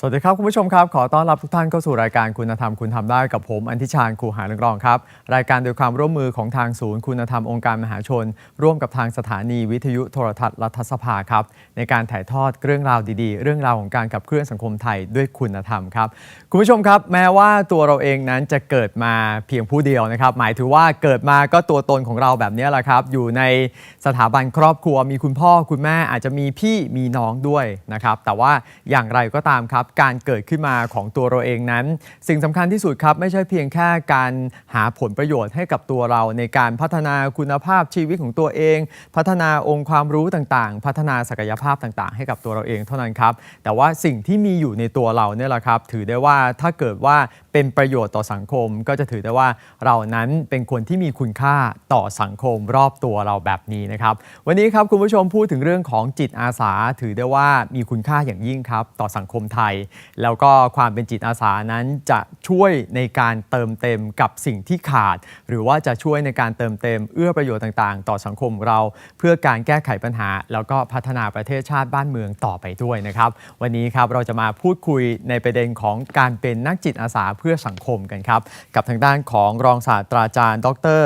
สวัสดีครับ คุณผู้ชมครับ ขอต้อนรับทุกท่านเข้าสู่รายการคุณธรรมคุณทำได้กับผมอันทิชาญครูหาเรืองรองครับ รายการโดยความร่วมมือของทางศูนย์คุณธรรมองค์การมหาชน ร่วมกับทางสถานีวิทยุโทรทัศน์รัฐสภาครับ ในการถ่ายทอดเรื่องราวดีๆ เรื่องราวของการขับเคลื่อนสังคมไทยด้วยคุณธรรมครับ คุณผู้ชมครับ แม้ว่าตัวเราเองนั้นจะเกิดมาเพียงผู้เดียวนะครับ หมายถึงว่าเกิดมาก็ตัวตนของเราแบบนี้แหละครับ อยู่ในสถาบันครอบครัวมีคุณพ่อคุณแม่อาจจะมีพี่มีน้องด้วยนะครับแต่ว่าอย่างไรก็ตามครับการเกิดขึ้นมาของตัวเราเองนั้น สิ่งสำคัญที่สุดครับไม่ใช่เพียงแค่การหาผลประโยชน์ให้กับตัวเราในการพัฒนาคุณภาพชีวิตของตัวเอง พัฒนาองค์ความรู้ต่างๆ พัฒนาศักยภาพต่างๆ ให้กับตัวเราเองเท่านั้นครับ แต่ว่าสิ่งที่มีอยู่ในตัวเราเนี่ยแหละครับถือได้ว่าถ้าเกิดว่าเป็นประโยชน์ต่อสังคม ก็จะถือได้ว่าเรานั้นเป็นคนที่มีคุณค่าต่อสังคมรอบตัวเราแบบนี้นะครับ วันนี้ครับคุณผู้ชมพูดถึงเรื่องของจิตอาสา ถือได้ว่ามีคุณค่าอย่างยิ่งครับ ต่อสังคมไทยแล้วก็ความเป็นจิตอาสานั้นจะช่วยในการเติมเต็มกับสิ่งที่ขาด หรือว่าจะช่วยในการเติมเต็ม เอื้อประโยชน์ต่างๆ ต่อสังคมเรา เพื่อการแก้ไขปัญหา แล้วก็พัฒนาประเทศชาติบ้านเมืองต่อไปด้วยนะครับวันนี้ครับเราจะมาพูดคุยในประเด็นของการเป็นนักจิตอาสาเพื่อสังคมกันครับกับทางด้านของรองศาสตราจารย์ ดร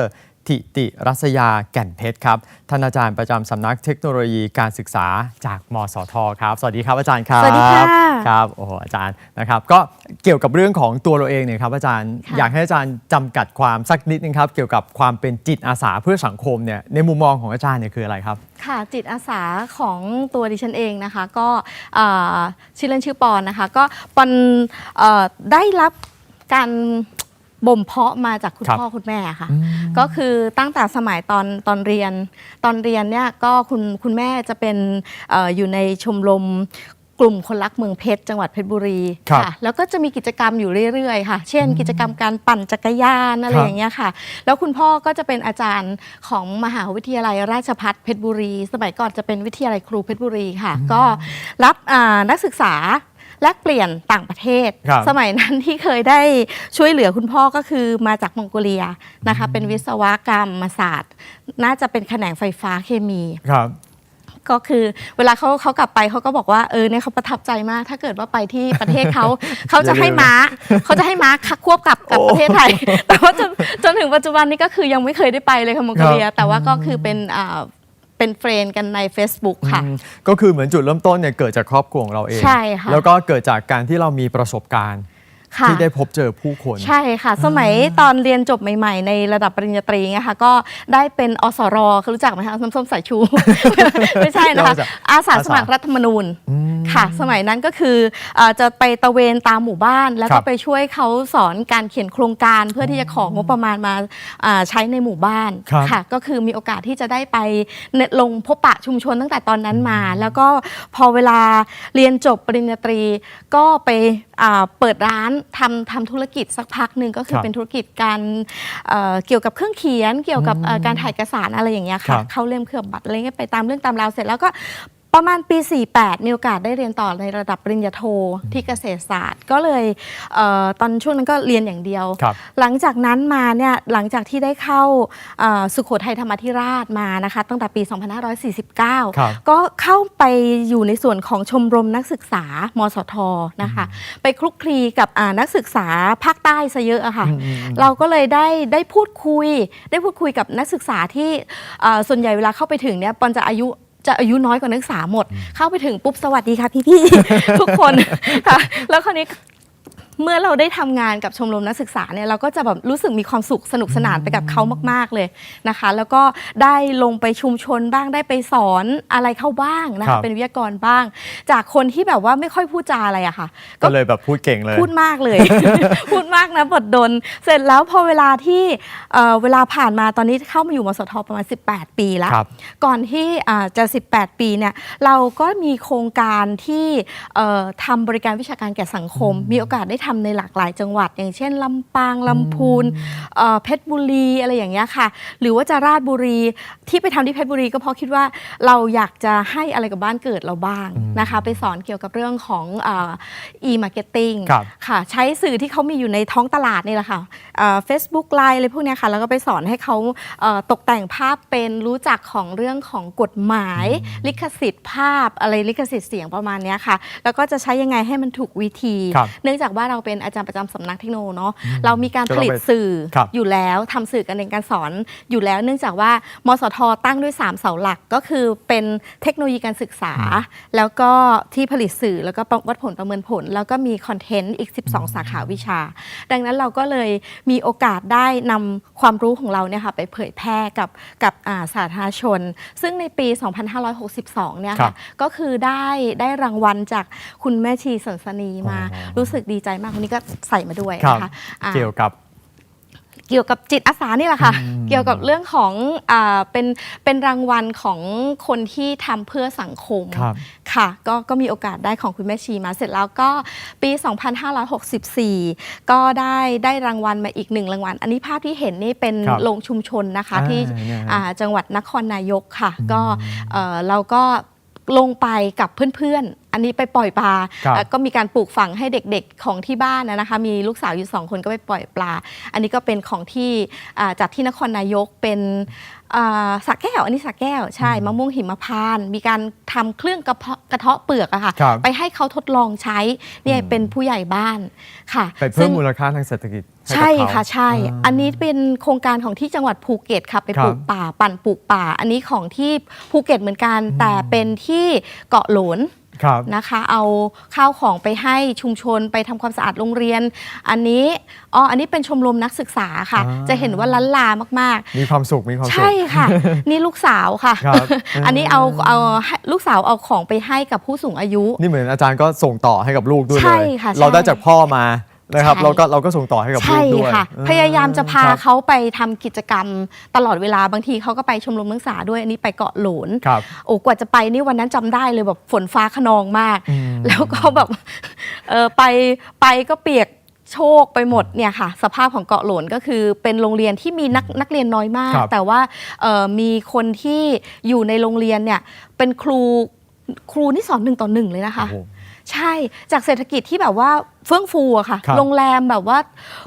ทิติรัศยาแก่นเพชรครับท่านอาจารย์ประจำสำนักเทคโนโลยีการศึกษาจากมสทครับสวัสดีครับอาจารย์ครับสวัสดีค่ะครับโอ้โหอาจารย์นะครับ ก็เกี่ยวกับเรื่องของตัวเราเองเนี่ยครับอาจารย์ค่ะอยากให้อาจารย์จำกัดความสักนิดนึงครับ เกี่ยวกับความเป็นจิตอาสาเพื่อสังคมเนี่ยในมุมมองของอาจารย์เนี่ยคืออะไรครับค่ะจิตอาสาของตัวดิฉันเองนะคะ ก็เอ่อชื่อเล่นชื่อปอนนะคะ ก็ปอนเออได้รับการ บ่มเพาะมาจากคุณครับพ่อคุณแม่ค่ะ ก็คือตั้งแต่สมัยตอนตอนเรียน ตอนเรียนเนี่ยก็คุณคุณแม่จะเป็นเอออยู่ในชมรมกลุ่มคนรักเมืองเพชรจังหวัดเพชรบุรีครับค่ะแล้วก็จะมีกิจกรรมอยู่เรื่อยๆค่ะ เช่น กิจกรรมการปั่นจักรยานอะไรครับอย่างเงี้ยค่ะ แล้วคุณพ่อก็จะเป็นอาจารย์ของมหาวิทยาลัยราชภัฏเพชรบุรี สมัยก่อนจะเป็นวิทยาลัยครูเพชรบุรีค่ะ ก็รับอ่านักศึกษา แลกเปลี่ยนต่างประเทศ ครับสมัยนั้นที่เคยได้ช่วยเหลือคุณพ่อก็คือมาจากมองโกเลียนะคะเป็นวิศวกรรมศาสตร์ น่าจะเป็นแขนงไฟฟ้าเคมี ครับ ก็คือเวลาเขาเขากลับไปเขาก็บอกว่าเออเนี่ยเขาประทับใจมาก ถ้าเกิดว่าไปที่ประเทศเขา เขาจะให้ม้าเขาจะให้ม้าควบกับกับโอ้ประเทศไทย แต่ว่าจนจนถึงปัจจุบันนี้ก็คือยังไม่เคยได้ไปเลยค่ะมองโกเลีย แต่ว่าก็คือเป็นอ่า เป็นเฟรนด์กันใน Facebook ค่ะ อืมก็คือเหมือนจุดเริ่มต้นเนี่ยเกิดจากครอบครัวของเราเอง ใช่ค่ะ แล้วก็เกิดจากการที่เรามีประสบการณ์ค่ะ ที่ได้พบเจอผู้คน ใช่ค่ะ สมัยตอนเรียนจบใหม่ ๆ ในระดับปริญญาตรีเนี่ยค่ะ ก็ได้เป็นอสรคือรู้จักไหมคะน้ำส้มสายชู ไม่ใช่นะคะรู้จักอาสาสมัครรัฐธรรมนูญ อืม ค่ะ สมัยนั้นก็คือเอ่อจะไปตระเวนตามหมู่บ้าน แล้วครัก็บ ไปช่วยเขาสอนการเขียนโครงการเพื่อที่จะของงบประมาณมาอ่าใช้ในหมู่บ้านครับ ค่ะ ก็คือมีโอกาสที่จะได้ไปเนลงพบปะชุมชนตั้งแต่ตอนนั้นมา แล้วก็พอเวลาเรียนจบปริญญาตรีก็ไปอ่าเปิดร้านทำทำธุรกิจสักพักหนึ่งก็คือครับเป็นธุรกิจการเอ่อเกี่ยวกับเครื่องเขียน เกี่ยวกับเอ่อการถ่ายเอกสารอะไรอย่างเงี้ยครัค่ะบ เข้าเล่มเคลือบบัตรอะไรเงี้ยไปตามเรื่องตามราวเสร็จแล้วก็ ประมาณปี 48 มีโอกาสได้เรียนต่อในระดับปริญญาโทที่เกษตรศาสตร์ ก็เลยเออตอนช่วงนั้นก็เรียนอย่างเดียว ครับหลังจากนั้นมาเนี่ยหลังจากที่ได้เข้าเอ่อสุโขทัยธรรมาธิราชมานะคะ ตั้งแต่ปี 2549 ครับ ก็เข้าไปอยู่ในส่วนของชมรมนักศึกษามสทนะคะ ไปคลุกคลีกับอ่านักศึกษาภาคใต้ซะเยอะอะค่ะ อืมอืมอืม เราก็เลยได้ได้พูดคุย ได้พูดคุยกับนักศึกษาที่เอ่อส่วนใหญ่เวลาเข้าไปถึงเนี่ยปอนจะอายุ จะอายุน้อยกว่านักศึกษาหมด เข้าไปถึงปุ๊บสวัสดีค่ะพี่ๆทุกคนค่ะแล้วคราวนี้ เมื่อเราได้ทำงานกับชมรมนักศึกษาเนี่ยเราก็จะแบบรู้สึกมีความสุขสนุกสนานไปกับเขามาก ๆเลยนะคะ แล้วก็ได้ลงไปชุมชนบ้างได้ไปสอนอะไรเข้าบ้างนะครัคะบ เป็นวิทยากรบ้าง จากคนที่แบบว่าไม่ค่อยพูดจาอะไรอะค่ะ ก็เลยแบบพูดเก่งเลย พูดมากเลย พูดมากนะบทดล เสร็จแล้วพอเวลาที่เอ่อเวลาผ่านมาตอนนี้เข้ามาอยู่มสทประมาณ 18 ปีแล้ว ครับก่อนที่อ่าจะ 18 ปีเนี่ยเราก็มีโครงการที่เอ่อทำบริการวิชาการแก่สังคม มีโอกาสได้ทำในหลากหลายจังหวัด อย่างเช่นลำปางลำพูนเอ่อเพชรบุรีอะไรอย่างเงี้ยค่ะ หรือว่าจะราชบุรีที่ไปทำที่เพชรบุรีก็เพราะคิดว่าเราอยากจะให้อะไรกับบ้านเกิดเราบ้างนะคะ ไปสอนเกี่ยวกับเรื่องของเอ่อ e-marketing ครับค่ะ ใช้สื่อที่เขามีอยู่ในท้องตลาดนี่แหละค่ะเฟซบุ๊กไลน์อะไรพวกเนี้ยค่ะ แล้วก็ไปสอนให้เขาเอ่อตกแต่งภาพเป็นรู้จักของเรื่องของกฎหมาย ลิขสิทธิ์ภาพอะไรลิขสิทธิ์เสียงประมาณเนี้ยค่ะ แล้วก็จะใช้ยังไงให้มันถูกวิธีครับเนื่องจากว่าเราเป็นอาจารย์ประจำสำนักเทคโนโลยีเนาะเรามีการก็ผต้องลิตไปสื่อครับอยู่แล้วทำสื่อการเรียนการสอนอยู่แล้ว เนื่องจากว่ามสทตั้งด้วย 3 เสาหลักก็คือเป็นเทคโนโลยีการศึกษา แล้วก็ที่ผลิตสื่อแล้วก็วัดผลประเมินผล แล้วก็มีคอนเทนต์อีก 12 สาขาวิชา ดังนั้นเราก็เลยมีโอกาสได้นำความรู้ของเราเนี่ยค่ะไปเผยแพร่กับกับอ่าสาธารณชน ซึ่งในปี 2562 เนี่ยครัค่ะบก็คือได้ได้รางวัลจากคุณแม่ชีสันสนีมาอ๋อรู้สึกดีใจมากวันนี้ก็ใส่มาด้วยครับนะคะอ่า เกี่ยวกับ เกี่ยวกับจิตอาสานี่แหละค่ะเกี่ยวกับเรื่องของอาเป็นเป็นรางวัลของคนที่ทำเพื่อสังคมครับค่ะก็ก็มีโอกาสได้ของคุณแม่ชีมาเสร็จแล้วก็ปี 2564 ก็ได้ได้รางวัลมาอีกหนึ่งรางวัล อันนี้ภาพที่เห็นนี่เป็นครับโรงชุมชนนะคะอ่าที่เนี่ยฮะ อ่าจังหวัดนครนายกค่ะ ก็เอ่อเราก็ลงไปกับเพื่อนๆ อันนี้ไปปล่อยปลาครับเอ่อก็มีการปลูกฝังให้เด็กๆของที่บ้านนะนะคะ มีลูกสาวอยู่สองคนก็ไปปล่อยปลา อันนี้ก็เป็นของที่อ่าจากที่นครนายกเป็นอ่าสักแก้ว อันนี้สักแก้วใช่มะม่วงหิมพานต์มีการทำเครื่องกระเพาะกระเทาะเปลือกอะค่ะ ครับ ไปให้เขาทดลองใช้เนี่ยเป็นผู้ใหญ่บ้านค่ะไปเพิ่ซึ่มง มูลค่าทางเศรษฐกิจให้กับใช่เขา ค่ะใช่าอันนี้เป็นโครงการของที่จังหวัดภูเก็ตค่ะไปครับปลูกป่าปั่นปลูกป่า อันนี้ของที่ภูเก็ตเหมือนกัน แต่เป็นที่เกาะโหลนครับ นะคะ เอาข้าวของไปให้ชุมชนไปทำความสะอาดโรงเรียน อันนี้อ๋ออันนี้เป็นชมรมนักศึกษาค่ะอ่าจะเห็นว่าล้านลามากมีความสุขมีความๆสุขใช่ค่ะ นี่ลูกสาวค่ะครับอันนี้เอาเอาให้ลูกสาวเอาของไปให้กับผู้สูงอายุ นี่เหมือนอาจารย์ก็ส่งต่อให้กับลูกด้วยใช่เลยค่ะใช่เราได้จากพ่อมา นะครับใช่เราก็เราก็ส่งต่อให้กับลูใช่กด้วยค่ะเออพยายามจะพาครับเขาไปทำกิจกรรมตลอดเวลาบางทีเขาก็ไปชมรมนักศึกษาด้วยอันนี้ไปเกาะโหลนครับโอ้กว่าจะไปนี่วันนั้นจำได้เลยแบบฝนฟ้าขนองมากอืมแล้วก็แบบเออไปไปก็เปียกโชคไปหมดเนี่ยค่ะ สภาพของเกาะโหลนก็คือเป็นโรงเรียนที่มีนักนักเรียนน้อยมากครับแต่ว่าเอ่อมีคนที่อยู่ในโรงเรียนเนี่ยเป็นครูครูนี่สอนหนึ่งต่อหนึ่งเลยนะคะโอ้โห ใช่จากเศรษฐกิจที่แบบว่าเฟื่องฟูอะค่ะ ครับโรงแรมแบบว่า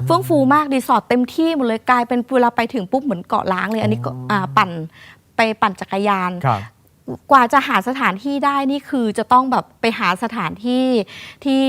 เฟื่องฟูมากรีสอร์ทเต็มที่หมดเลยกลายเป็นเวลาไปถึงปุ๊บเหมือนเกาะล้างเลย อันนี้ก็อ่าปั่นไปปั่นจักรยาน ครับ กว่าจะหาสถานที่ได้นี่คือจะต้องแบบไปหาสถานที่ที่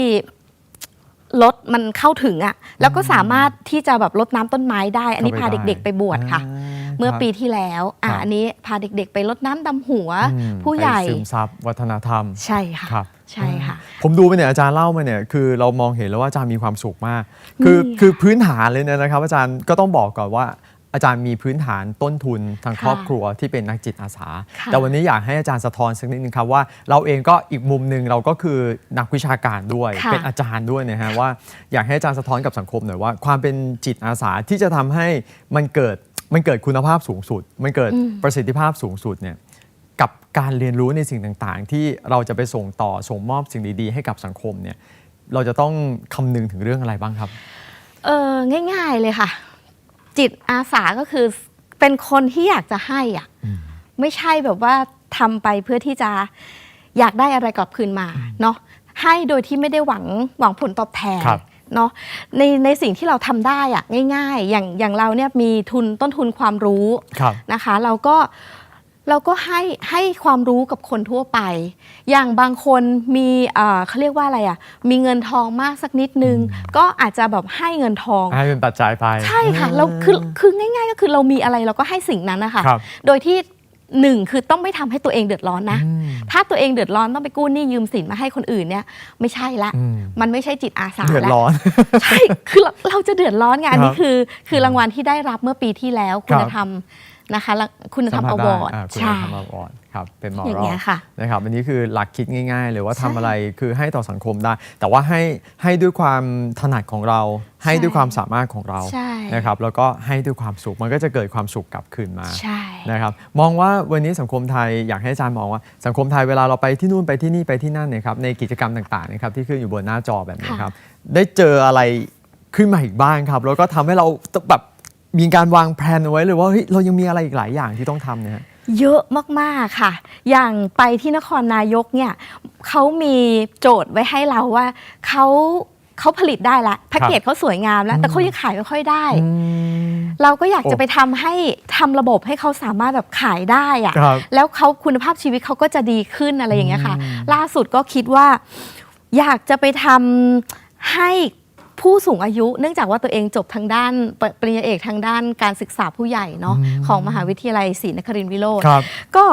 รถมันเข้าถึงอะแล้วก็สามารถที่จะแบบรดน้ำต้นไม้ได้ อันนี้เข้าพาไปได้ เด็ก ๆ ไปบวชค่ะอ่าเมื่อครับปีที่แล้วอะครับ อันนี้พาเด็ก ๆ ไปรดน้ำดำหัว อืมผู้ใหญ่ ไปซึมซับวัฒนธรรม ใช่ค่ะ ครับ ใช่ค่ะ ผมดูไปเนี่ยอาจารย์เล่ามาเนี่ยคือเรามองเห็นแล้วว่าอาจารย์มีความสุขมาก คือนี่คือพื้นฐานเลยนะครับ อาจารย์ก็ต้องบอกก่อนว่าอาจารย์มีพื้นฐานต้นทุนทางค่ะครอบครัวที่เป็นนักจิตอาสาค่ะแต่วันนี้อยากให้อาจารย์สะท้อนสักนิดนึงครับว่าเราเองก็อีกมุมหนึ่งเราก็คือนักวิชาการด้วยค่ะเป็นอาจารย์ด้วยนะฮะว่าอยากให้อาจารย์สะท้อนกับสังคมหน่อยว่า ความเป็นจิตอาสาที่จะทำให้มันเกิดมันเกิดคุณภาพสูงสุด มันเกิดประสิทธิภาพสูงสุดเนี่ย กับการเรียนรู้ในสิ่งต่างๆ ที่เราจะไปส่งต่อส่งมอบสิ่งดีๆ ให้กับสังคมเนี่ยเราจะต้องคำนึงถึงเรื่องอะไรบ้างครับ เออง่าย ๆเลยค่ะ จิตอาสาก็คือเป็นคนที่อยากจะให้อะไม่ใช่แบบว่าทำไปเพื่อที่จะอยากได้อะไรกลับคืนมาเนาะให้โดยที่ไม่ได้หวังหวังผลตอบแทนครับเนาะในในสิ่งที่เราทำได้อะง่าย ๆ อย่างอย่างเราเนี่ยมีทุนต้นทุนความรู้ครับนะคะ เราก็ เราก็ให้ให้ความรู้กับคนทั่วไป อย่างบางคนมีเอ่อเขาเรียกว่าอะไรอะ มีเงินทองมากสักนิดนึง ก็อาจจะแบบให้เงินทอง ให้เป็นปัจจัยไปใช่ค่ะเราคือคือง่าย ๆ ก็คือเรามีอะไรเราก็ให้สิ่งนั้นนะคะ ครับโดยที่หนึ่งคือต้องไม่ทำให้ตัวเองเดือดร้อนนะ อืม ถ้าตัวเองเดือดร้อนต้องไปกู้หนี้ยืมสินมาให้คนอื่นเนี่ย ไม่ใช่ละ อืม มันไม่ใช่จิตอาสาเดือดแล้วร้อน ใช่ คือเราเราจะเดือดร้อนไง อันนี้ครับคือ คือรางวัลที่ได้รับเมื่อปีที่แล้ว คุณธรรม นะคะและคุณธรรมอวอร์ดาคุณใช่ธรรมอวอร์ดครับครับเป็นมออย่างรัลเงี้ยค่ะนะครับอันนี้คือหลักคิดง่าย ๆ เลยว่าใช่ทำอะไรคือให้ต่อสังคมได้ แต่ว่าให้ให้ด้วยความถนัดของเรา ให้ด้วยความสามารถของเราใช่นะครับแล้วก็ให้ด้วยความสุขมันก็จะเกิดความสุขกลับคืนมาใช่นะครับมองว่าวันนี้สังคมไทยอยากให้อาจารย์มองว่าสังคมไทยเวลาเราไปที่นู่นไปที่นี่ไปที่นั่นเนยครับในกิจกรรมต่างๆนะครับที่ขึ้นอยู่บนหน้าจอแบบนี้ครับได้เจออะไรขึ้นมาอีกบ้างครับแล้วก็ทำให้เราแบบ มีการวางแผนเอาไว้เลยว่าเฮ้ยเรายังมีอะไรอีกหลายอย่างที่ต้องทำเนี่ยฮะ เยอะมากๆค่ะ อย่างไปที่นครนายกเนี่ยเขามีโจทย์ไว้ให้เราว่าเขาเขาผลิตได้ละแพ็กเกจเขาสวยงามแล้ว แต่เขายังขายไม่ค่อยได้เราก็อยากโอ้จะไปทำให้ทำระบบให้เขาสามารถแบบขายได้อะครับแล้วเขาคุณภาพชีวิตเขาก็จะดีขึ้นอะไรอย่างเงี้ยค่ะ อืม ล่าสุดก็คิดว่า อยากจะไปทำให้ ผู้สูงอายุเนื่องจากว่าตัวเองจบทางด้านปปริญญาเอกทางด้านการศึกษาผู้ใหญ่เนาะของมหาวิทยาลัยศรีนครินทรวิโรธครับก็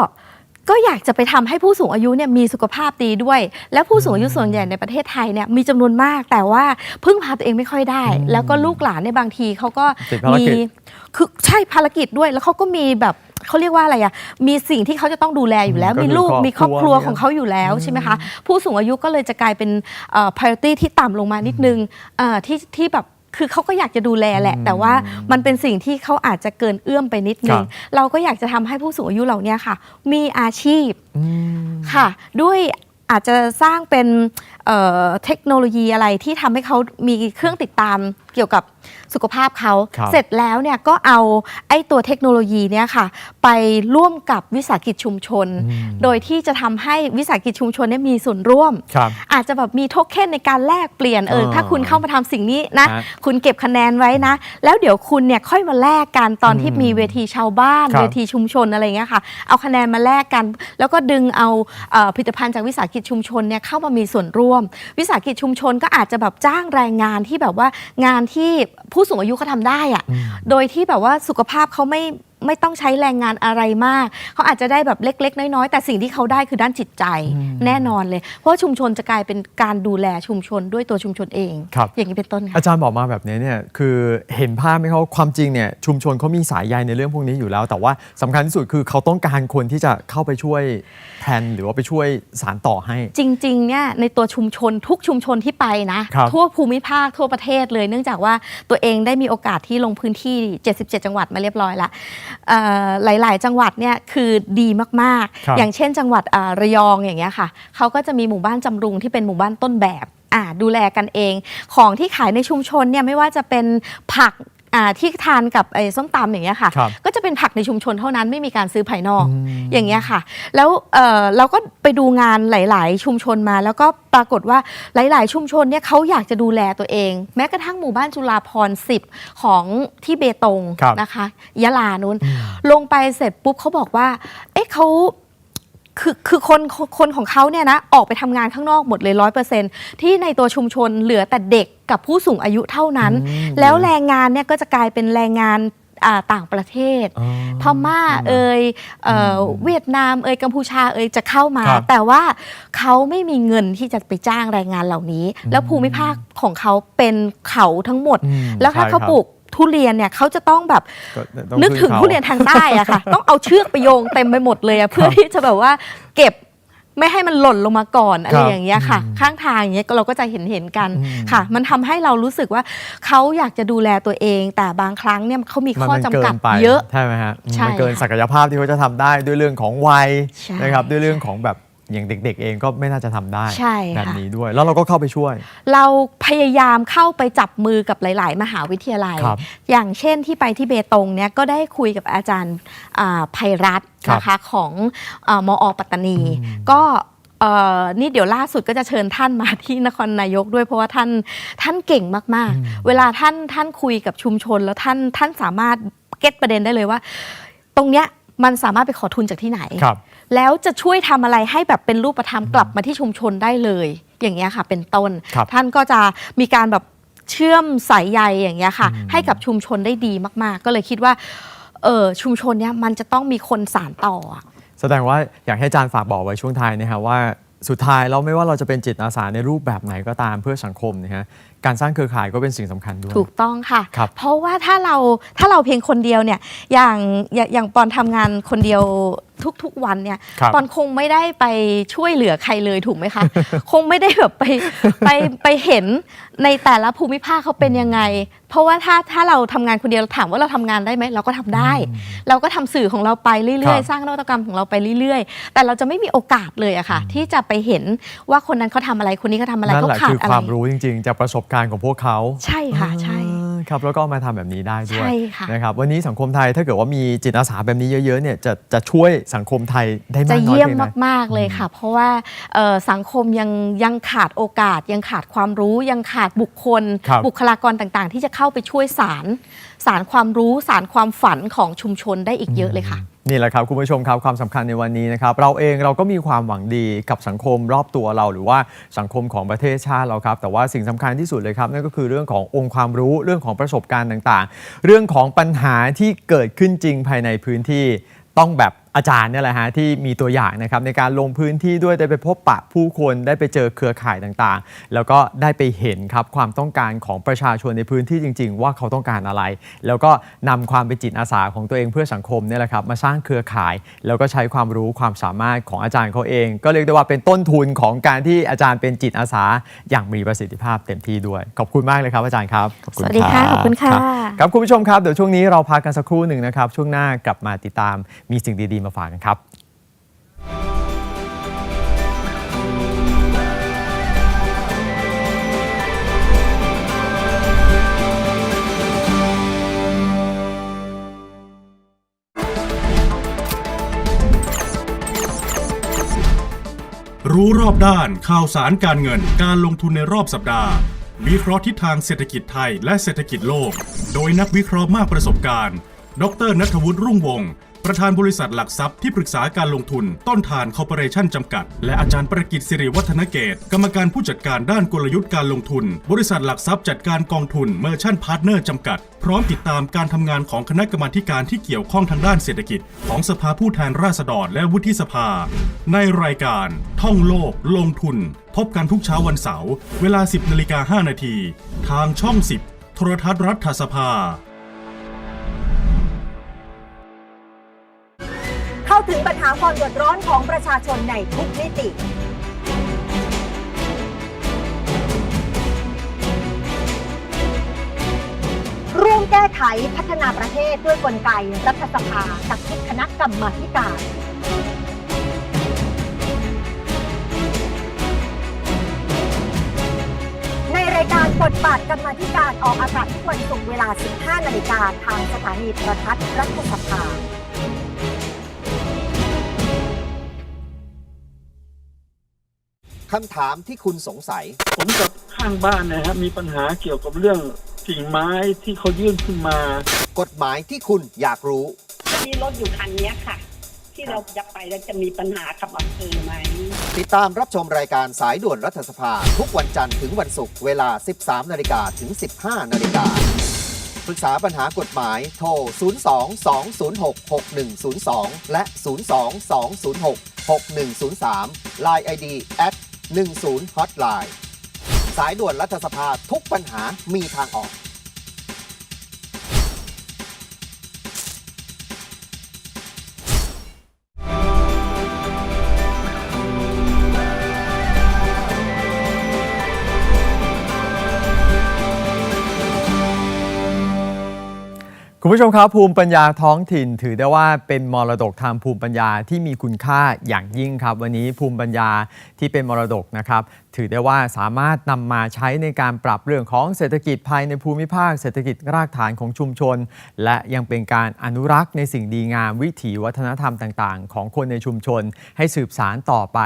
ก็อยากจะไปทำให้ผู้สูงอายุเนี่ยมีสุขภาพดีด้วย และผู้สูงอายุส่วนใหญ่ในประเทศไทยเนี่ยมีจำนวนมาก แต่ว่าพึ่งพาตัวเองไม่ค่อยได้ แล้วก็ลูกหลานเนี่ยบางทีเขาก็ติดภารมีกิจ คือใช่ภารกิจด้วย แล้วเขาก็มีแบบเขาเรียกว่าอะไรอะมีสิ่งที่เขาจะต้องดูแลอยู่แล้วอืมมีลูกก็คือมีครอบครัวครอบครัว ของเขาอยู่แล้วใช่ไหมคะผู้สูงอายุก็เลยจะกลายเป็นเอ่อ priority ที่ต่ำลงมานิดนึงเอ่อที่ที่แบบ คือเขาก็อยากจะดูแลแหละ แต่ว่ามันเป็นสิ่งที่เขาอาจจะเกินเอื้อมไปนิดนึครังบเราก็อยากจะทำให้ผู้สูงอายุเหล่านี้ค่ะ มีอาชีพอืมค่ะ ด้วยอาจจะสร้างเป็นเอ่อเทคโนโลยีอะไรที่ทำให้เขามีเครื่องติดตามเกี่ยวกับ สุขภาพเขา ครับเสร็จแล้วเนี่ยก็เอาไอ้ตัวเทคโนโลยีเนี่ยค่ะ ไปร่วมกับวิสาหกิจชุมชนโดยที่จะทำให้วิสาหกิจชุมชนเนี่ยมีส่วนร่วม ครับ อาจจะแบบมีโทเค็นในการแลกเปลี่ยนเอออ่าถ้าคุณเข้ามาทำสิ่งนี้นะ ฮะคุณเก็บคะแนนไว้นะ แล้วเดี๋ยวคุณเนี่ยค่อยมาแลกกันตอนที่มีเวทีชาวบ้าน ครับเวทีชุมชนอะไรอย่างเงี้ยค่ะ เอาคะแนนมาแลกกัน แล้วก็ดึงเอาเอ่อผลิตภัณฑ์จากวิสาหกิจชุมชนเนี่ยเข้ามามีส่วนร่วม วิสาหกิจชุมชนก็อาจจะแบบจ้างแรงงานที่แบบว่างานที่ผู้สูงอายุเขาทำได้อะโดยที่แบบว่าสุขภาพเขาไม่ ไม่ต้องใช้แรงงานอะไรมาก เขาอาจจะได้แบบเล็ก ๆ น้อยๆแต่สิ่งที่เขาได้คือด้านจิตใจแน่นอนเลย เพราะว่าชุมชนจะกลายเป็นการดูแลชุมชนด้วยตัวชุมชนเอง ครับ อย่างนี้เป็นต้นค่ะ อาจารย์บอกมาแบบนี้เนี่ยคือเห็นภาพไหมครับว่าความจริงเนี่ยชุมชนเขามีสายใยในเรื่องพวกนี้อยู่แล้ว แต่ว่าสำคัญที่สุดคือเขาต้องการคนที่จะเข้าไปช่วยแทนหรือว่าไปช่วยสารต่อให้ จริงๆ เนี่ยในตัวชุมชนทุกชุมชนที่ไปนะ ครับทั่วภูมิภาคทั่วประเทศเลย เนื่องจากว่าตัวเองได้มีโอกาสที่ลงพื้นที่ 77 จังหวัดมาเรียบร้อยละเอ่อหลาย ๆ จังหวัดเนี่ยคือดีมากครับๆอย่างเช่น จังหวัดอ่าระยองอย่างเงี้ยค่ะเขาก็จะมีหมู่บ้านจำรุงที่เป็นหมู่บ้านต้นแบบอ่าดูแลกันเอง ของที่ขายในชุมชนเนี่ยไม่ว่าจะเป็นผัก อ่าที่ทานกับไอ้ส้มตำอย่างเงี้ยค่ะ ครับก็จะเป็นผักในชุมชนเท่านั้นไม่มีการซื้อภายนอกอย่างเงี้ยค่ะ แล้วเอ่อเราก็ไปดูงานหลาย ๆ ชุมชนมา แล้วก็ปรากฏว่าหลาย ๆ ชุมชนเนี่ยเขาอยากจะดูแลตัวเอง แม้กระทั่งหมู่บ้านจุฬาพรณ์10 ของที่เบตงครับ นะคะยะลานู้น ลงไปเสร็จปุ๊บเขาบอกว่า เอ๊ะเขา คือคือคนคนของเขาเนี่ยนะออกไปทำงานข้างนอกหมดเลยร้อยเปอร์เซ็นที่ในตัวชุมชนเหลือแต่เด็กกับผู้สูงอายุเท่านั้น อืม แล้วแรงงานเนี่ยก็จะกลายเป็นแรงงานอ่าต่างประเทศ อ๋อ พม่าเอยเอ่ออเวียดนามเอยกัมพูชาเอยจะเข้ามา ครับ แต่ว่าเขาไม่มีเงินที่จะไปจ้างแรงงานเหล่านี้ แล้วภูมิภาคของเขาเป็นเขาทั้งหมด อืมแล้วถ้าใช่เขาครับ ปลูก ทุเรียนเนี่ยเขาจะต้องแบบก็ต้องนึกถึงพึ่ทุเรียนทางใต้อะค่ะ ต้องเอาเชือกไปโยงเต็มไปหมดเลยอะเพื่อที่จะแบบว่าเก็บไม่ให้มันหล่นลงมาก่อนอะไรอย่างเงี้ยค่ะ ข้างทางอย่างเงี้ยเราก็จะเห็นเห็นๆกันค่ะ มันทำให้เรารู้สึกว่าเขาอยากจะดูแลตัวเอง แต่บางครั้งเนี่ยเขามีมันข้อมันจำเกิกัดนไปเยอะใช่ไหมฮะใช่มันเกินค่ะศักยภาพที่เขาจะทำได้ด้วยเรื่องของวัยใช่นะครับด้วยเรื่องของแบบ อย่างเด็ก ๆ เองก็ไม่น่าจะทำได้ใช่ค่ะ แบบนี้ด้วย แล้วเราก็เข้าไปช่วย เราพยายามเข้าไปจับมือกับหลาย ๆ มหาวิทยาลัย ครับอย่างเช่นที่ไปที่เบตงเนี่ยก็ได้คุยกับอาจารย์อ่าภัยรัตน์ครับนะคะของอามอปัตตานีก็เอ่อนี่เดี๋ยวล่าสุดก็จะเชิญท่านมาที่นครนายกด้วยเพราะว่าท่านท่านเก่งมาก ๆ เวลาท่านท่านคุยกับชุมชน แล้วท่านท่านสามารถเก็ตประเด็นได้เลยว่า ตรงเนี้ยมันสามารถไปขอทุนจากที่ไหน ครับ แล้วจะช่วยทำอะไรให้แบบเป็นรูปธรรมกลับมาที่ชุมชนได้เลย อย่างเงี้ยค่ะ เป็นต้นครับท่านก็จะมีการแบบเชื่อมสายใยอย่างเงี้ยค่ะ ให้กับชุมชนได้ดีมากๆ ก็เลยคิดว่าเออชุมชนเนี้ยมันจะต้องมีคนสานต่ออะแสดงว่าอยากให้อาจารย์ฝากบอกไว้ช่วงท้ายนะครับว่าสุดท้ายเราไม่ว่าเราจะเป็นจิตอาสาในรูปแบบไหนก็ตามเพื่อสังคมนะฮะ การสร้างเครือข่ายก็เป็นสิ่งสำคัญด้วย ถูกต้องค่ะครับเพราะว่าถ้าเราถ้าเราเพียงคนเดียวเนี่ยอย่างอย่างอย่างปอนทำงานคนเดียวทุกๆวันเนี่ยครับปอนคงไม่ได้ไปช่วยเหลือใครเลยถูกไหมคะ คงไม่ได้แบบไปไปไปเห็นในแต่ละภูมิภาคเขาเป็นยังไง เพราะว่าถ้าถ้าเราทำงานคนเดียวเราถามว่าเราทำงานได้ไหมเราก็ทำได้ เราก็ทำสื่อของเราไปเรื่อยครัๆบสร้างนวัตกรรมของเราไปเรื่อยๆ แต่เราจะไม่มีโอกาสเลยอะค่ะ ที่จะไปเห็นว่าคนนั้นเขาทำอะไรคนนี้เขาทำอะไรนั่นเขาแหละขาคืดออะคไรวามรู้จริง ๆ จากประสบการณ์ของพวกเขาใช่ค่ะใช่อ่าครับแล้วก็เอามาทำแบบนี้ได้ด้วยใช่ค่ะนะครับวันนี้สังคมไทยถ้าเกิดว่ามีจิตอาสาแบบนี้เยอะๆเนี่ยจะจะช่วยสังคมไทยได้มากจะน้อยเยี่ยมเพียงไหนมากๆเลยค่ะ เพราะว่าเอ่อสังคมยังยังขาดโอกาส ยังขาดความรู้ยังขาดบุคคลครับบุคลากรต่างๆ ที่จะเข้าไปช่วยสารสารความรู้สารความฝันของชุมชนได้อีกเยอะเลยค่ะ นี่แหละครับคุณผู้ชมครับความสำคัญในวันนี้นะครับเราเองเราก็มีความหวังดีกับสังคมรอบตัวเรา หรือว่าสังคมของประเทศชาติเราครับแต่ว่าสิ่งสำคัญที่สุดเลยครับนั่นก็คือเรื่องขององค์ความรู้เรื่องของประสบการณ์ต่างๆ เรื่องของปัญหาที่เกิดขึ้นจริงภายในพื้นที่ต้องแบบ อาจารย์เนี่ยแหละฮะที่มีตัวอย่างนะครับในการลงพื้นที่ด้วยได้ไปพบปะผู้คนได้ไปเจอเครือข่ายต่างๆ แล้วก็ได้ไปเห็นครับความต้องการของประชาชนในพื้นที่จริง ๆ ว่าเขาต้องการอะไร แล้วก็นำความเป็นจิตอาสาของตัวเองเพื่อสังคมเนี่ยแหละครับมาสร้างเครือข่าย แล้วก็ใช้ความรู้ความสามารถของอาจารย์เขาเอง ก็เรียกได้ว่าเป็นต้นทุนของการที่อาจารย์เป็นจิตอาสาอย่างมีประสิทธิภาพเต็มที่ด้วย ขอบคุณมากเลยครับอาจารย์ครับขอบสคุณวัสดีค่ะรับขอบคุณค่ะรับครับคุณผู้ชมครับเดี๋ยวช่วงนี้เราพักกันสักครู่หนึ่งนะครับช่วงหน้ากลับมาติดตามมีสิ่งดีๆมาฝากกันครับรู้รอบด้านข่าวสารการเงินการลงทุนในรอบสัปดาห์ วิเคราะห์ทิศทางเศรษฐกิจไทยและเศรษฐกิจโลก โดยนักวิเคราะห์มากประสบการณ์ ดรนัทวุฒิรุ่งวงศ์ ประธานบริษัทหลักทรัพย์ที่ปรึกษาการลงทุน ต้นทานคอร์ปอเรชั่นจำกัด และอาจารย์ประกิตสิริวัฒนเกต กรรมการผู้จัดการด้านกลยุทธ์การลงทุน บริษัทหลักทรัพย์จัดการกองทุนเมอร์ชั่นพาร์ทเนอร์จำกัด พร้อมติดตามการทำงานของคณะกรรมาการที่เกี่ยวข้องทางด้านเศรษฐกิจ ของสภาผู้แทนราษฎรและวุฒิสภา ในรายการ ท่องโลก ลงทุน พบกันทุกเช้าวันเสาร์เวลา 10นาฬิกา5นาทีทางช่อง 10 โทรทัศน์รัฐสภา ความเดือดร้อนของประชาชนในทุกมิติ ร่วมแก้ไขพัฒนาประเทศด้วยกลไกรัฐสภากับทุกคณะกรรมาธิการในรายการบทบาทกรรมธิการออกอากาศทุกวันศุกร์เวลา 15 นาฬิกาทางสถานีโทรทัศน์รัฐสภา คำถามที่คุณสงสัย ผมกับข้างบ้านนะครับมีปัญหาเกี่ยวกับเรื่องกิ่งไม้ที่เขายื่นขึ้นมา กฎหมายที่คุณอยากรู้ มีรถอยู่คันเนี้ยค่ะ ที่เราจะไปแล้วจะมีปัญหากับอำเภอไหม ติดตามรับชมรายการสายด่วนรัฐสภา ทุกวันจันทร์ถึงวันศุกร์เวลา 13 นาฬิกาถึง 15 นาฬิกาปรึกษาปัญหากฎหมายโทร 02-206-6102 และ 02-206-6103 Line ID at 10 Hotline สายด่วนรัฐสภาทุกปัญหามีทางออก คุณผู้ชมครับภูมิปัญญาท้องถิ่น ถือได้ว่าเป็นมรดกทางภูมิปัญญาที่มีคุณค่าอย่างยิ่งครับ วันนี้ภูมิปัญญาที่เป็นมรดกนะครับ ถือได้ว่าสามารถนำมาใช้ในการปรับเรื่องของเศรษฐกิจภายในภูมิภาค เศรษฐกิจรากฐานของชุมชน และยังเป็นการอนุรักษ์ในสิ่งดีงามวิถีวัฒนธรรมต่าง ๆ ของคนในชุมชน ให้สืบสารต่อไป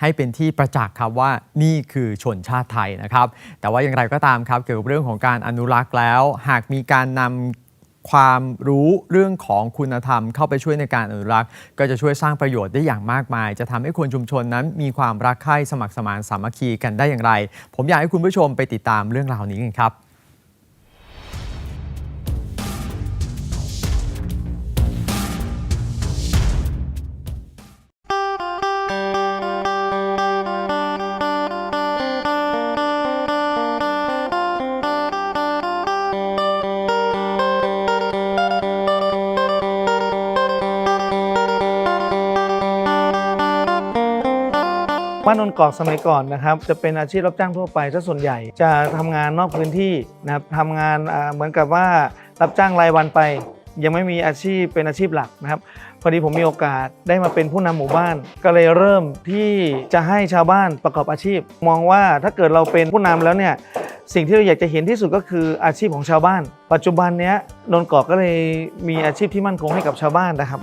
ให้เป็นที่ประจักษ์ครับว่านี่คือชนชาติไทยนะครับ แต่ว่าอย่างไรก็ตามครับเกี่ยวกับเรื่องของการอนุรักษ์แล้ว หากมีการนำ ความรู้เรื่องของคุณธรรมเข้าไปช่วยในการอนุรักษ์ ก็จะช่วยสร้างประโยชน์ได้อย่างมากมาย จะทำให้คนชุมชนนั้นมีความรักใคร่สมัครสมานสามัคคีกันได้อย่างไร ผมอยากให้คุณผู้ชมไปติดตามเรื่องราวนี้กันครับานนกอกสมัยก่อนนะครับจะเป็นอาชีพรับจ้างทั่วไปซะส่วนใหญ่จะทำงานนอกพื้นที่นะครับทำงานเหมือนกับว่ารับจ้างรายวันไป ยังไม่มีอาชีพเป็นอาชีพหลักนะครับพอดีผมมีโอกาสได้มาเป็นผู้นำหมู่บ้าน ก็เลยเริ่มที่จะให้ชาวบ้านประกอบอาชีพ มองว่าถ้าเกิดเราเป็นผู้นำแล้วเนี่ยสิ่งที่เราอยากจะเห็นที่สุดก็คืออาชีพของชาวบ้าน ปัจจุบันเนี้ยนนกอกก็เลยมีอาชีพที่มั่นคงให้กับชาวบ้านนะครับ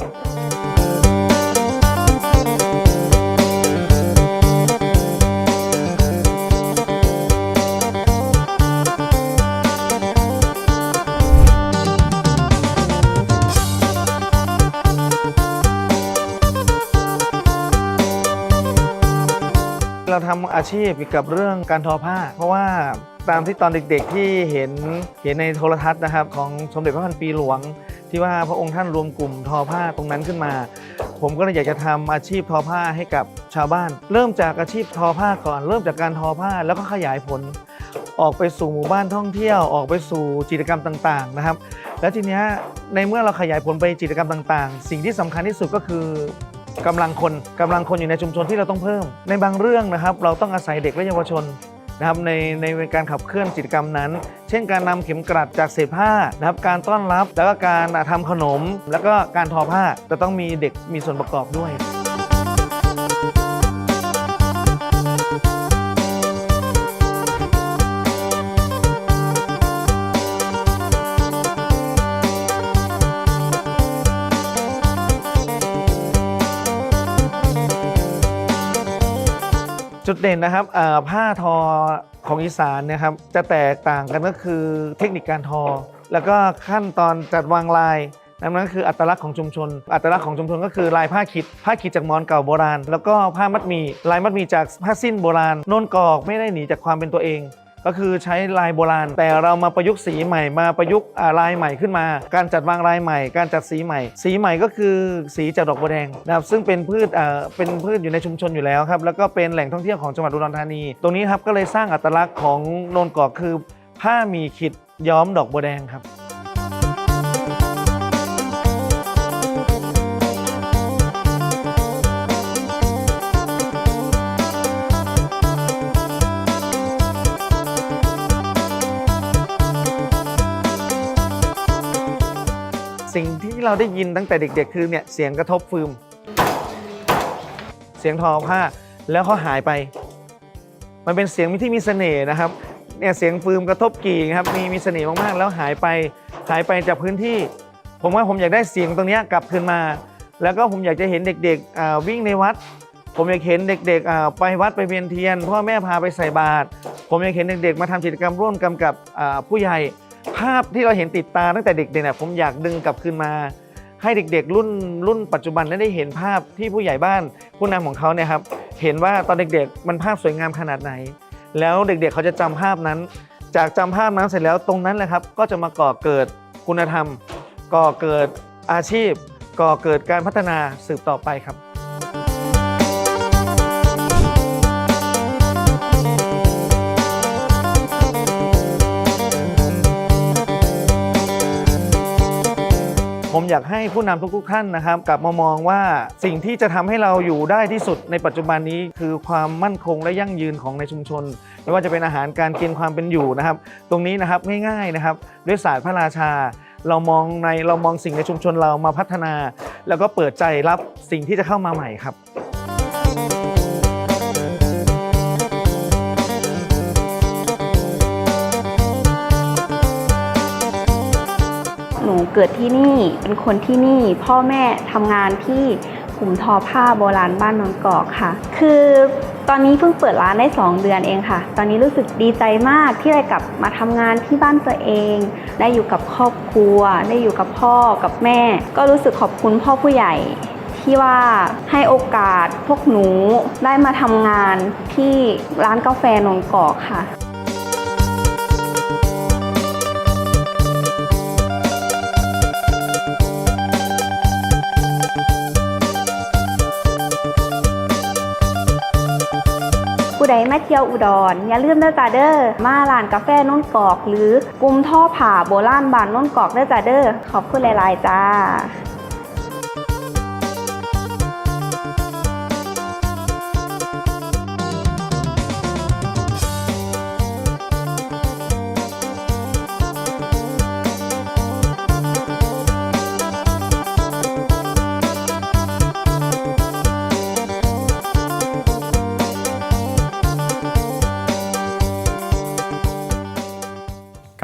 เราทำอาชีพเกี่ยวกับเรื่องการทอผ้า เพราะว่าตามที่ตอนเด็กๆที่เห็นเห็นในโทรทัศน์นะครับ ของสมเด็จพระพันปีหลวง ที่ว่าพระองค์ท่านรวมกลุ่มทอผ้าตรงนั้นขึ้นมา ผมก็เลยอยากจะทำอาชีพทอผ้าให้กับชาวบ้าน เริ่มจากอาชีพทอผ้าก่อน เริ่มจากการทอผ้าแล้วก็ขยายผล ออกไปสู่หมู่บ้านท่องเที่ยวออกไปสู่กิจกรรมต่างๆนะครับ แล้วทีนี้ในเมื่อเราขยายผลไปกิจกรรมต่าง ๆ สิ่งที่สำคัญที่สุดก็คือ กำลังคนกำลังคนอยู่ในชุมชนที่เราต้องเพิ่ม ในบางเรื่องนะครับ เราต้องอาศัยเด็กและเยาวชนนะครับในในการขับเคลื่อนกิจกรรมนั้น เช่นการนำเข็มกลัดจากเศษผ้านะครับการต้อนรับ แล้วก็การทำขนม แล้วก็การทอผ้าจะต้องมีเด็กมีส่วนประกอบด้วย เด่นนะครับผ้าทอของอีสานนะครับจะแตกต่างกันก็คือเทคนิคการทอ แล้วก็ขั้นตอนจัดวางลายนั่นก็คืออัตลักษณ์ของชุมชน อัตลักษณ์ของชุมชนก็คือลายผ้าขิด ผ้าขิดจากมอนเก่าโบราณ แล้วก็ผ้ามัดหมี ลายมัดหมีจากผ้าสิ้นโบราณ โนนกอกไม่ได้หนีจากความเป็นตัวเอง ก็คือใช้ลายโบราณ แต่เรามาประยุกต์สีใหม่มาประยุกต์ลายใหม่ขึ้นมา การจัดวางลายใหม่ การจัดสีใหม่ สีใหม่ก็คือสีจากดอกบัวแดงนะครับซึ่งเป็นพืชเป็นพืชอยู่ในชุมชนอยู่แล้วครับแล้วก็เป็นแหล่งท่องเที่ยวของจังหวัดอุดรธานี ตรงนี้ครับก็เลยสร้างอัตลักษณ์ของโนนกอกคือผ้ามีขิดย้อมดอกบัวแดงครับ ที่เราได้ยินตั้งแต่เด็กๆ คือเนี่ยเสียงกระทบฟืมเสียงทอผ้าแล้วเขาหายไป มันเป็นเสียงที่มีเสน่ห์นะครับเนี่ยเสียงฟืมกระทบกิ่ครับมีมีเสน่ห์มากๆ แล้วหายไปหายไปจากพื้นที่ ผมว่าผมอยากได้เสียงตรงนี้กลับคืนมา แล้วก็ผมอยากจะเห็นเด็กๆวิ่งในวัด ผมอยากเห็นเด็กๆไปวัดไปเวียนเทียนพ่อแม่พาไปใส่บาตรผมอยากเห็นเด็กๆมาทำกิจกรรมร่วมกันกับผู้ใหญ่ ภาพที่เราเห็นติดตาตั้งแต่เด็กๆเนี่ยผมอยากดึงกลับคืนมา ให้เด็กๆ รุ่นรุ่นปัจจุบันได้เห็นภาพที่ผู้ใหญ่บ้านผู้นำของเขาเนี่ยครับเห็นว่าตอนเด็กๆ มันภาพสวยงามขนาดไหน แล้วเด็กๆเขาจะจำภาพนั้น จากจำภาพนั้นเสร็จแล้วตรงนั้นแหละครับ ก็จะมาก่อเกิดคุณธรรม ก่อเกิดอาชีพ ก่อเกิดการพัฒนาสืบต่อไปครับ ผมอยากให้ผู้นำทุกๆท่านนะครับ กลับมามองว่าสิ่งที่จะทำให้เราอยู่ได้ที่สุดในปัจจุบันนี้คือความมั่นคงและยั่งยืนของในชุมชน ไม่ว่าจะเป็นอาหารการกินความเป็นอยู่นะครับ ตรงนี้นะครับง่ายๆนะครับ ด้วยศาสตร์พระราชา เรามองในเรามองสิ่งในชุมชนเรามาพัฒนา แล้วก็เปิดใจรับสิ่งที่จะเข้ามาใหม่ครับ เกิดที่นี่ เป็นคนที่นี่ พ่อแม่ทำงานที่กลุ่มทอผ้าโบราณบ้านนนกอกค่ะ คือตอนนี้เพิ่งเปิดร้านได้ 2 เดือนเองค่ะ ตอนนี้รู้สึกดีใจมากที่ได้กลับมาทำงานที่บ้านตัวเอง ได้อยู่กับครอบครัว ได้อยู่กับพ่อกับแม่ ก็รู้สึกขอบคุณพ่อผู้ใหญ่ที่ว่าให้โอกาสพวกหนูได้มาทำงานที่ร้านกาแฟนนกอกค่ะ ใดมาเที่ยวอุดรอย่าลืมเด้อจ้าเด้อมาร้านกาแฟน้นกอก หรือกลุ่มท่อผ่าโบราณบานน้นกอกเด้อจ้าเด้อขอบคุณหลาย ๆ จ้า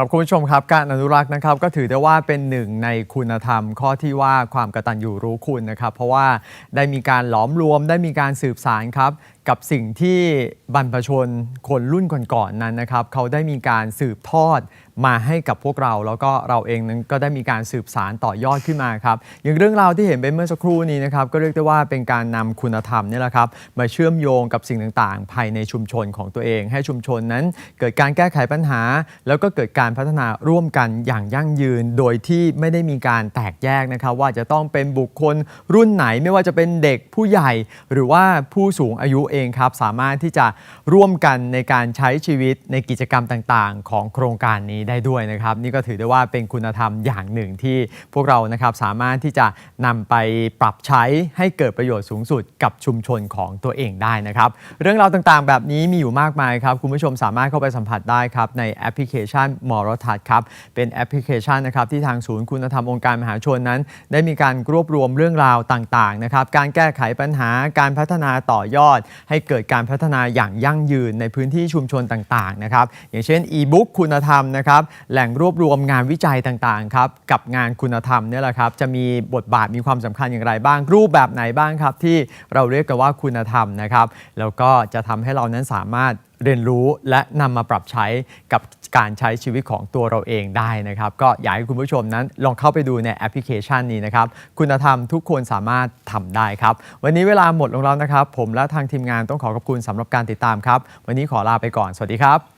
ครับคุณผู้ชมครับ การอนุรักษ์นะครับก็ถือได้ว่าเป็นหนึ่งในคุณธรรม ข้อที่ว่าความกตัญญูรู้คุณนะครับ เพราะว่าได้มีการหลอมรวมได้มีการสืบสารครับ กับสิ่งที่บรรพชนคนรุ่นก่อนๆนั้นนะครับ เขาได้มีการสืบทอด มาให้กับพวกเรา แล้วก็เราเองนั้นก็ได้มีการสืบสารต่อยอดขึ้นมาครับอย่างเรื่องราวที่เห็นไปเมื่อสักครู่นี้นะครับก็เรียกได้ว่าเป็นการนำคุณธรรมนี่แหละครับมาเชื่อมโยงกับสิ่งต่างๆ ภายในชุมชนของตัวเอง ให้ชุมชนนั้น เกิดการแก้ไขปัญหา แล้วก็เกิดการพัฒนาร่วมกันอย่างยั่งยืน โดยที่ไม่ได้มีการแตกแยกนะครับว่าจะต้องเป็นบุคคลรุ่นไหนไม่ว่าจะเป็นเด็กผู้ใหญ่ หรือว่าผู้สูงอายุเองครับสามารถที่จะร่วมกันในการใช้ชีวิตในกิจกรรมต่างๆ ของโครงการนี้ได้ด้วยนะครับ นี่ก็ถือได้ว่าเป็นคุณธรรมอย่างหนึ่งที่พวกเรานะครับสามารถที่จะนำไปปรับใช้ให้เกิดประโยชน์สูงสุดกับชุมชนของตัวเองได้นะครับ เรื่องราวต่างๆ แบบนี้มีอยู่มากมายครับ คุณผู้ชมสามารถเข้าไปสัมผัสได้ครับในแอปพลิเคชันมอรทัศครับเป็นแอปพลิเคชันนะครับที่ทางศูนย์คุณธรรมองค์การมหาชนนั้น ได้มีการรวบรวมเรื่องราวต่างๆนะครับการแก้ไขปัญหาการพัฒนาต่อยอด ให้เกิดการพัฒนาอย่างยั่งยืนในพื้นที่ชุมชนต่างๆนะครับอย่างเช่นอีบุ๊กคุณธรรมนะครับแหล่งรวบรวมงานวิจัยต่างๆครับกับงานคุณธรรมเนี่ยแหละครับจะมีบทบาทมีความสำคัญอย่างไรบ้าง รูปแบบไหนบ้างครับ ที่เราเรียกกันว่าคุณธรรมนะครับแล้วก็จะทำให้เรานั้นสามารถเรียนรู้และนำมาปรับใช้กับการใช้ชีวิตของตัวเราเองได้นะครับ ก็อยากให้คุณผู้ชมนั้นลองเข้าไปดูในแอปพลิเคชันนี้นะครับ คุณธรรมทุกคนสามารถทำได้ครับ วันนี้เวลาหมดลงแล้วนะครับ ผมและทางทีมงานต้องขอขอบคุณสำหรับการติดตามครับ วันนี้ขอลาไปก่อน สวัสดีครับ